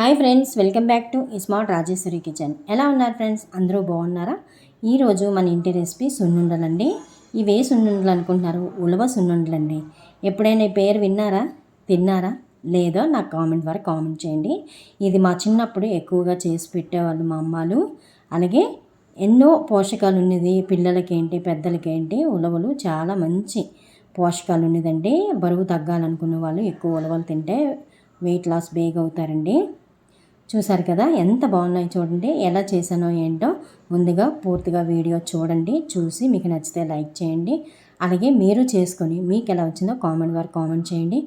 Hi friends welcome back to ismart Rajeshwari kitchen. ఎలా ఉన్నారు friends? అందరూ బాగున్నారా? ఈరోజు మన ఇంటి రెసిపీ సున్నుండలండి. ఇవే సున్నుండలు అనుకుంటున్నారు. ఉలవ సున్నుండలండి. ఎప్పుడైనా ఈ పేరు విన్నారా? తిన్నారా? లేదో నాకు కామెంట్ ద్వారా కామెంట్ చేయండి. ఇది మా చిన్నప్పుడు ఎక్కువగా చేసి పెట్టేవాళ్ళు మా అమ్మాలు. అలాగే ఎన్నో పోషకాలు ఉన్నది పిల్లలకేంటి పెద్దలకేంటి ఉలవలు చాలా మంచి పోషకాలు ఉన్నదండి బరువు తగ్గాలనుకున్న వాళ్ళు ఎక్కువ ఉలవలు తింటే వెయిట్ లాస్ బేగ్ అవుతారండి చూసారు కదా ఎంత బాగున్నాయి చూడండి ఎలా చేశానో ఏంటో ముందుగా పూర్తిగా వీడియో చూడండి చూసి మీకు నచ్చితే లైక్ చేయండి. అలాగే మీరు చేసుకొని మీకు ఎలా వచ్చిందో కామెంట్ వారు కామెంట్ చేయండి.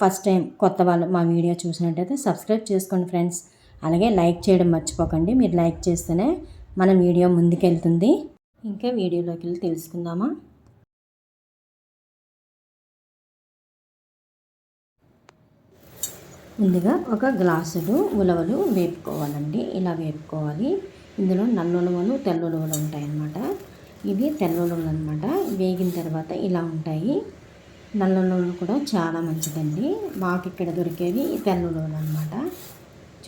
ఫస్ట్ టైం కొత్త వాళ్ళు మా వీడియో చూసినట్టయితే సబ్స్క్రైబ్ చేసుకోండి ఫ్రెండ్స్. అలాగే లైక్ చేయడం మర్చిపోకండి మీరు లైక్ చేస్తేనే మన వీడియో ముందుకెళ్తుంది. ఇంకా వీడియోలోకి వెళ్ళి తెలుసుకుందామా? ముందుగా ఒక గ్లాసుడు ఉలవలు వేపుకోవాలండి. ఇలా వేపుకోవాలి. ఇందులో నల్లులవలు తెల్లులవలు ఉంటాయన్నమాట. ఇవి తెల్లులవలు అనమాట వేగిన తర్వాత ఇలా ఉంటాయి. నల్లులవలు కూడా చాలా మంచిదండి. మాకు ఇక్కడ దొరికేవి తెల్లులవలు అనమాట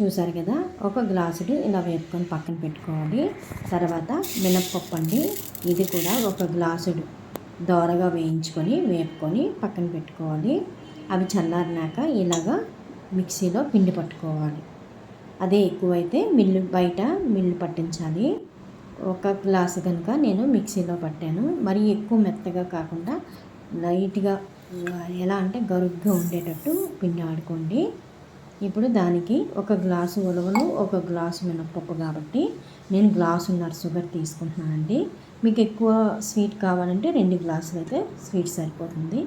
చూసారు కదా? ఒక గ్లాసుడు ఇలా వేపుకొని పక్కన పెట్టుకోవాలి. తర్వాత మినప్పప్పు అండి. ఇది కూడా ఒక గ్లాసుడు దోరగా వేయించుకొని వేపుకొని పక్కన పెట్టుకోవాలి. అవి చల్లారినాక ఇలాగా మిక్సీలో పిండి పట్టుకోవాలి. అదే ఎక్కువైతే మిల్లు బయట మిల్లు పట్టించాలి. ఒక గ్లాసు కనుక నేను మిక్సీలో పట్టాను. మరి ఎక్కువ మెత్తగా కాకుండా లైట్గా ఎలా అంటే గరుగ్గా ఉండేటట్టు పిండి ఆడుకోండి. ఇప్పుడు దానికి ఒక గ్లాసు ఉలవలు ఒక గ్లాసు మినప్పప్పు కాబట్టి నేను గ్లాసున్నర షుగర్ తీసుకుంటున్నానండి. మీకు ఎక్కువ స్వీట్ కావాలంటే రెండు గ్లాసులు అయితే స్వీట్ సరిపోతుంది.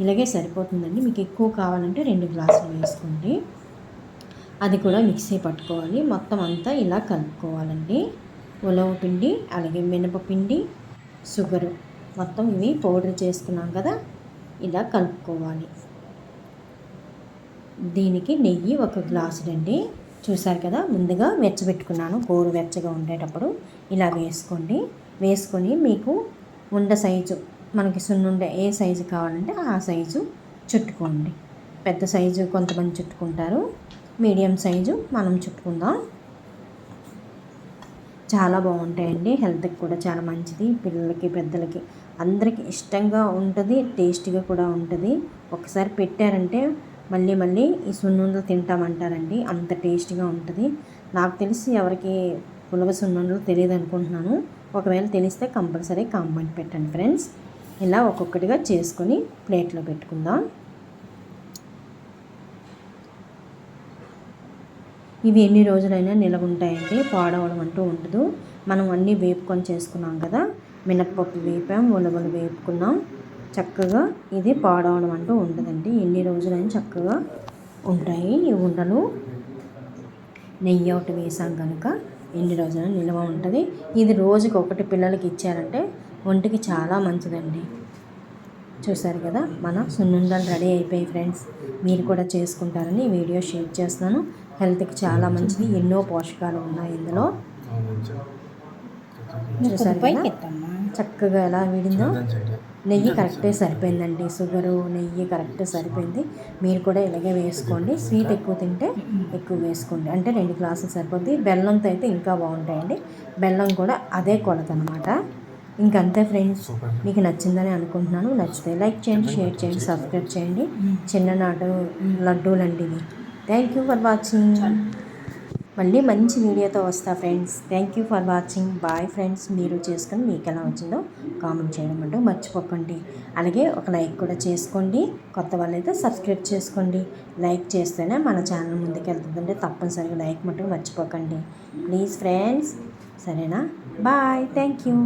ఇలాగే సరిపోతుందండి. మీకు ఎక్కువ కావాలంటే రెండు గ్లాసులు వేసుకోండి. అది కూడా మిక్సీ పట్టుకోవాలి. మొత్తం అంతా ఇలా కలుపుకోవాలండి. ఉలవ పిండి అలాగే మినపపిండి షుగరు మొత్తం ఇవి పౌడర్ చేసుకున్నాం కదా ఇలా కలుపుకోవాలి. దీనికి నెయ్యి ఒక గ్లాసుడండి. చూసారు కదా ముందుగా వెచ్చబెట్టుకున్నాను. గోరు వెచ్చగా ఉండేటప్పుడు ఇలా వేసుకోండి. వేసుకొని మీకు ఉండ సైజు మనకి సున్నుండ ఏ సైజు కావాలంటే ఆ సైజు చుట్టుకోండి. పెద్ద సైజు కొంతమంది చుట్టుకుంటారు. మీడియం సైజు మనం చుట్టుకుందాం. చాలా బాగుంటాయండి. హెల్త్కి కూడా చాలా మంచిది. పిల్లలకి పెద్దలకి అందరికీ ఇష్టంగా ఉంటుంది టేస్టీగా కూడా ఉంటుంది. ఒకసారి పెట్టారంటే మళ్ళీ మళ్ళీ ఈ సున్నుండలు తింటామంటారండి. అంత టేస్టీగా ఉంటుంది. నాకు తెలిసి ఎవరికి పులగ సున్నుండలు తెలియదు అనుకుంటున్నాను ఒకవేళ తెలిస్తే కంపల్సరీ కామెంట్ పెట్టండి ఫ్రెండ్స్. ఇలా ఒక్కొక్కటిగా చేసుకొని ప్లేట్లో పెట్టుకుందాం. ఇవి ఎన్ని రోజులైనా నిలవ ఉంటాయండి పాడవడం అంటూ ఉండదు. మనం అన్నీ వేపుకొని చేసుకున్నాం కదా మినప్పప్పు వేపాం ఉలవలు వేపుకున్నాం. చక్కగా ఇది పాడవడం అంటూ ఉండదండి. ఎన్ని రోజులైనా చక్కగా ఉంటాయి ఈ ఉండలు. నెయ్యి ఒకటి వేసాం కనుక ఎన్ని రోజులైనా నిల్వ ఉంటుంది. ఇది రోజుకి ఒకటి పిల్లలకి ఇచ్చారంటే ఒంటికి చాలా మంచిదండి. చూశారు కదా మన సున్నుండలు రెడీ అయిపోయి ఫ్రెండ్స్. మీరు కూడా చేసుకుంటారని వీడియో షేర్ చేస్తున్నాను. హెల్త్కి చాలా మంచిది. ఎన్నో పోషకాలు ఉన్నాయి ఇందులో. చూసారు చక్కగా ఎలా వీడిందో. నెయ్యి కరెక్టే సరిపోయిందండి. షుగరు నెయ్యి కరెక్ట్ సరిపోయింది. మీరు కూడా ఇలాగే వేసుకోండి. స్వీట్ ఎక్కువ తింటే ఎక్కువ వేసుకోండి. అంటే రెండు గ్లాసులు సరిపోద్ది. బెల్లంతో అయితే ఇంకా బాగుంటాయండి. బెల్లం కూడా అదే కొలత అనమాట ఇంకంతే ఫ్రెండ్స్ మీకు నచ్చిందని అనుకుంటున్నాను. నచ్చితే లైక్ చేయండి షేర్ చేయండి సబ్స్క్రైబ్ చేయండి. చిన్ననాటు లడ్డూలు అండి ఇవి థ్యాంక్ యూ ఫర్ వాచింగ్ మళ్ళీ మంచి వీడియోతో వస్తా friends. Thank you for watching bye friends మీరు చేసుకొని మీకు ఎలా వచ్చిందో కామెంట్ చేయడం అంటూ మర్చిపోకండి. అలాగే ఒక లైక్ కూడా చేసుకోండి. కొత్త వాళ్ళైతే సబ్స్క్రైబ్ చేసుకోండి. లైక్ చేస్తేనే మన ఛానల్ ముందుకు వెళ్తుందంటే తప్పనిసరిగా లైక్ మటుకు మర్చిపోకండి. ప్లీజ్ ఫ్రెండ్స్ సరేనా? Bye thank you